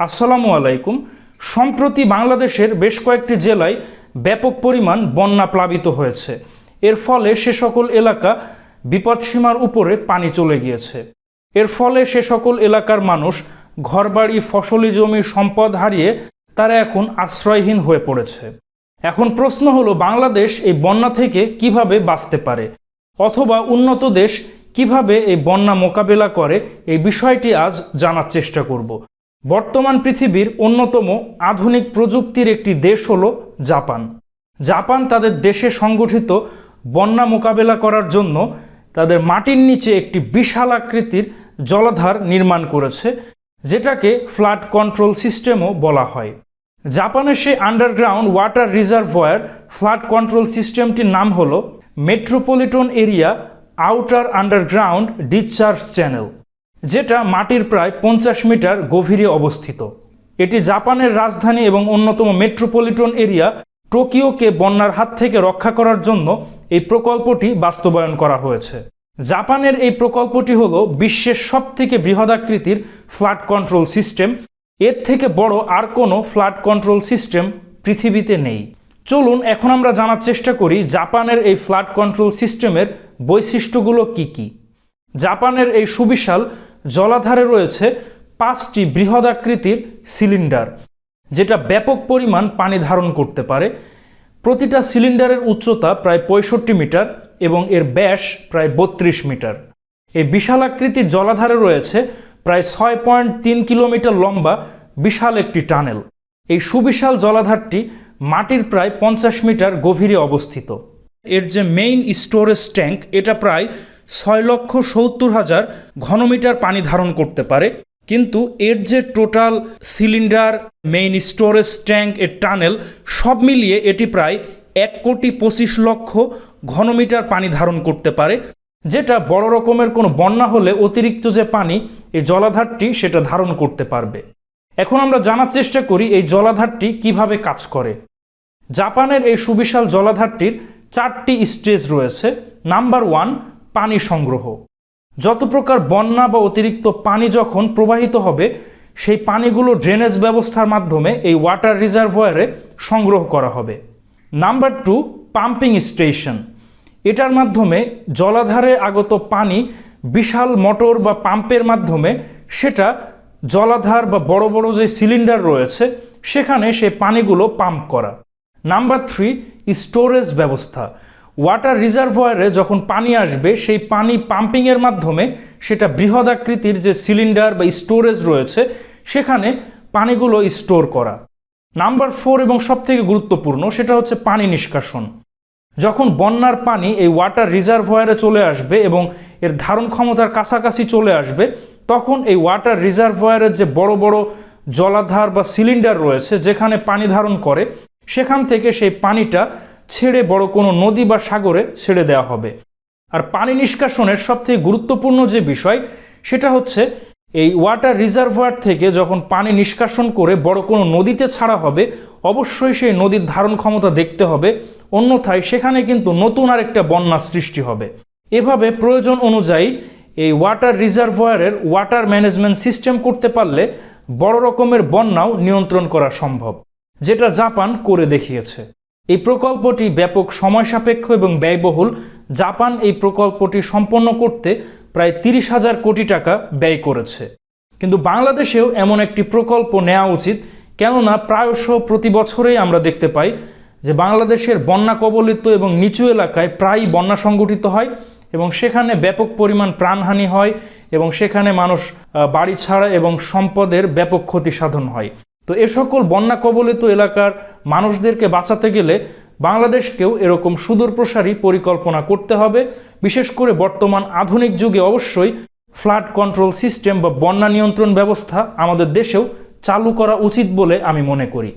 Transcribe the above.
আসসালামু আলাইকুম। সম্প্রতি বাংলাদেশের বেশ কয়েকটি জেলায় ব্যাপক পরিমাণ বন্যা প্লাবিত হয়েছে। এর ফলে সে সকল এলাকা বিপদসীমার উপরে পানি চলে গিয়েছে। এর ফলে সে সকল এলাকার মানুষ ঘরবাড়ি, ফসলি জমি, সম্পদ হারিয়ে তারা এখন আশ্রয়হীন হয়ে পড়েছে। এখন প্রশ্ন হলো, বাংলাদেশ এই বন্যা থেকে কীভাবে বাঁচতে পারে? অথবা উন্নত দেশ কীভাবে এই বন্যা মোকাবেলা করে? এই বিষয়টি আজ জানার চেষ্টা করব। বর্তমান পৃথিবীর অন্যতম আধুনিক প্রযুক্তির একটি দেশ হল জাপান। জাপান তাদের দেশে সংগঠিত বন্যা মোকাবেলা করার জন্য তাদের মাটির নিচে একটি বিশাল আকৃতির জলাধার নির্মাণ করেছে, যেটাকে ফ্লাড কন্ট্রোল সিস্টেমও বলা হয়। জাপানের সেই underground water reservoir flood control সিস্টেমটির নাম হল metropolitan area outer underground discharge channel. যেটা মাটির প্রায় পঞ্চাশ মিটার গভীরে অবস্থিত। এটি জাপানের রাজধানী এবং অন্যতম মেট্রোপলিটন এরিয়া টোকিওকে বন্যার হাত থেকে রক্ষা করার জন্য এই প্রকল্পটি বাস্তবায়ন করা হয়েছে। জাপানের এই প্রকল্পটি হল বিশ্বের সবথেকে বৃহদাকৃতির ফ্লাড কন্ট্রোল সিস্টেম। এর থেকে বড় আর কোনো ফ্লাড কন্ট্রোল সিস্টেম পৃথিবীতে নেই। চলুন এখন আমরা জানার চেষ্টা করি জাপানের এই ফ্লাড কন্ট্রোল সিস্টেমের বৈশিষ্ট্যগুলো কি কি। জাপানের এই সুবিশাল জলাধারে রয়েছে পাঁচটি বৃহদাকৃতির সিলিন্ডার, যেটা ব্যাপক পরিমাণ পানি ধারণ করতে পারে। প্রতিটা সিলিন্ডারের উচ্চতা প্রায় পঁয়ষট্টি মিটার এবং এর ব্যাস প্রায় বত্রিশ মিটার। এই বিশালাকৃতির জলাধারে রয়েছে প্রায় ছয় পয়েন্ট তিন কিলোমিটার লম্বা বিশাল একটি টানেল। এই সুবিশাল জলাধারটি মাটির প্রায় পঞ্চাশ মিটার গভীরে অবস্থিত। এর যে মেইন স্টোরেজ ট্যাঙ্ক এটা প্রায় ছয় লক্ষ সত্তর হাজার ঘনমিটার পানি ধারণ করতে পারে। কিন্তু এর যে total cylinder main storage tank এর টানেল সব মিলিয়ে এটি প্রায় এক কোটি পঁচিশ লক্ষ ঘনমিটার পানি ধারণ করতে পারে। যেটা বড় রকমের কোনো বন্যা হলে অতিরিক্ত যে পানি, এই জলাধারটি সেটা ধারণ করতে পারবে। এখন আমরা জানার চেষ্টা করি এই জলাধারটি কীভাবে কাজ করে। জাপানের এই সুবিশাল জলাধারটির চারটি স্টেজ রয়েছে। নাম্বার ওয়ান পানি সংগ্রহ। যত প্রকার বন্যা বা অতিরিক্ত পানি যখন প্রবাহিত হবে, সেই পানিগুলো ড্রেনেজ ব্যবস্থার মাধ্যমে এই ওয়াটার রিজার্ভয়ারে সংগ্রহ করা হবে। Number two, pumping station. এটার মাধ্যমে জলাধারে আগত পানি বিশাল মোটর বা পাম্পের মাধ্যমে সেটা জলাধার বা বড় বড় যে সিলিন্ডার রয়েছে, সেখানে সেই পানিগুলো পাম্প করা। নাম্বার থ্রি, স্টোরেজ ব্যবস্থা। ওয়াটার রিজার্ভয়ারে যখন পানি আসবে, সেই পানি পাম্পিংয়ের মাধ্যমে সেটা বৃহদাকৃতির যে সিলিন্ডার বা স্টোরেজ রয়েছে, সেখানে পানিগুলো স্টোর করা। নাম্বার ফোর এবং সবথেকে গুরুত্বপূর্ণ, সেটা হচ্ছে পানি নিষ্কাশন। যখন বন্যার পানি এই ওয়াটার রিজার্ভয়ারে চলে আসবে এবং এর ধারণ ক্ষমতার কাছাকাছি চলে আসবে, তখন এই ওয়াটার রিজার্ভয়ারের যে বড় বড় জলাধার বা সিলিন্ডার রয়েছে, যেখানে পানি ধারণ করে, সেখান থেকে সেই পানিটা ছেড়ে বড় কোনো নদী বা সাগরে ছেড়ে দেওয়া হবে। আর পানি নিষ্কাশনের সবথেকে গুরুত্বপূর্ণ যে বিষয়, সেটা হচ্ছে এই ওয়াটার রিজার্ভার থেকে যখন পানি নিষ্কাশন করে বড় কোনো নদীতে ছাড়া হবে, অবশ্যই সেই নদীর ধারণ ক্ষমতা দেখতে হবে। অন্যথায় সেখানে কিন্তু নতুন আরেকটা বন্যার সৃষ্টি হবে। এভাবে প্রয়োজন অনুযায়ী এই ওয়াটার রিজার্ভয়ারের ওয়াটার ম্যানেজমেন্ট সিস্টেম করতে পারলে বড় রকমের বন্যাও নিয়ন্ত্রণ করা সম্ভব, যেটা জাপান করে দেখিয়েছে। এই প্রকল্পটি ব্যাপক সময় সাপেক্ষ এবং ব্যয়বহুল। জাপান এই প্রকল্পটি সম্পন্ন করতে প্রায় তিরিশ হাজার কোটি টাকা ব্যয় করেছে। কিন্তু বাংলাদেশেও এমন একটি প্রকল্প নেওয়া উচিত, কেননা প্রায়শ প্রতি বছরেই আমরা দেখতে পাই যে বাংলাদেশের বন্যা কবলিত এবং নিচু এলাকায় প্রায়ই বন্যা সংগঠিত হয় এবং সেখানে ব্যাপক পরিমাণ প্রাণহানি হয় এবং সেখানে মানুষ বাড়ি ছাড়া এবং সম্পদের ব্যাপক ক্ষতি সাধন হয়। তো এ সকল বন্যা কবলিত এলাকার মানুষদেরকে বাঁচাতে গেলে বাংলাদেশকেও এরকম সুদূর প্রসারী পরিকল্পনা করতে হবে। বিশেষ করে বর্তমান আধুনিক যুগে অবশ্যই ফ্লাড কন্ট্রোল সিস্টেম বা বন্যা নিয়ন্ত্রণ ব্যবস্থা আমাদের দেশেও চালু করা উচিত বলে আমি মনে করি।